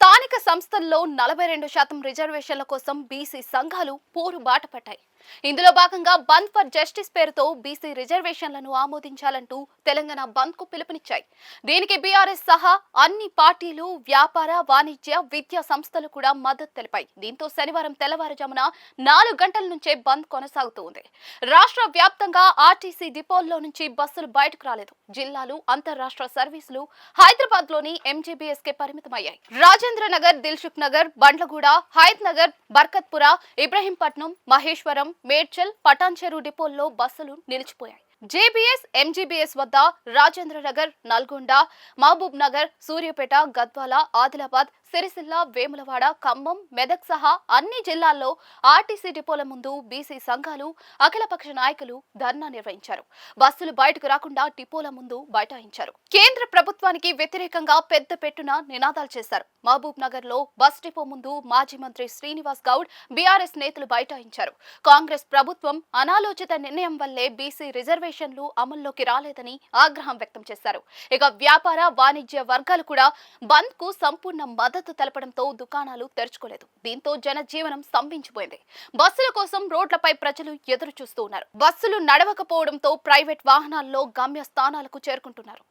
స్థానిక సంస్థల్లో నలభై రెండు శాతం రిజర్వేషన్ల కోసం బీసీ సంఘాలు పోరు బాట పట్టాయి ఇందులో భాగంగా బంద్ ఫర్ జస్టిస్ పేరుతో బీసీ రిజర్వేషన్లను ఆమోదించాలంటూ తెలంగాణ బంద్కు పిలుపునిచ్చాయి. దీనికి బీఆర్ఎస్ సహా అన్ని పార్టీలు వ్యాపార వాణిజ్య విద్యా సంస్థలు కూడా మద్దతు తెలిపాయి. దీంతో శనివారం తెల్లవారుజామున నాలుగు గంటల నుంచే బంద్ కొనసాగుతోంది రాష్ట్ర వ్యాప్తంగా ఆర్టీసీ డిపోల్లో నుంచి బస్సులు బయటకు రాలేదు. జిల్లాలు అంతర్రాష్ట్ర సర్వీసులు హైదరాబాద్లోని ఎంజీబీఎస్ కే పరిమితమయ్యాయి. రాజేంద్ర నగర్ దిల్సుఖ్ నగర్ బండ్లగూడ హైద్ నగర్ బర్కత్పుర ఇబ్రహీంపట్నం మహేశ్వరం మేడ్చల్ పటాన్చెరు డిపోల్లో బస్సులు నిలిచిపోయాయి. జేబీఎస్ ఎంజీబీఎస్ వద్ద రాజేంద్ర నగర్ నల్గొండ మహబూబ్ నగర్ సూర్యాపేట గద్వాల ఆదిలాబాద్ సిరిసిల్ల వేములవాడ ఖమ్మం మెదక్ సహా అన్ని జిల్లాల్లో ఆర్టీసీ డిపోల ముందు బీసీ సంఘాలు అఖిలపక్ష నాయకులు ధర్నా నిర్వహించారు. బస్సులు బయటకు రాకుండా డిపోల ముందు బైఠాయించారు. కేంద్ర ప్రభుత్వానికి వ్యతిరేకంగా పెద్ద పెట్టున నినాదాలు చేశారు. మహబూబ్ నగర్లో బస్ డిపో ముందు మాజీ మంత్రి శ్రీనివాస్ గౌడ్ బీఆర్ఎస్ నేతలు బైఠాయించారు. కాంగ్రెస్ ప్రభుత్వం అనాలోచిత నిర్ణయం వల్లే బీసీ రిజర్వేషన్లు అమల్లోకి రాలేదని ఆగ్రహం వ్యక్తం చేశారు. ఇక వ్యాపార వాణిజ్య వర్గాలు కూడా బంద్కు సంపూర్ణ మద్దతు తెలపడంతో దుకాణాలు తెరుచుకోలేదు. దీంతో జనజీవనం స్తంభించిపోయింది. బస్సుల కోసం రోడ్లపై ప్రజలు ఎదురు చూస్తూ ఉన్నారు. బస్సులు నడవకపోవడంతో ప్రైవేట్ వాహనాల్లో గమ్య స్థానాలకు చేరుకుంటున్నారు.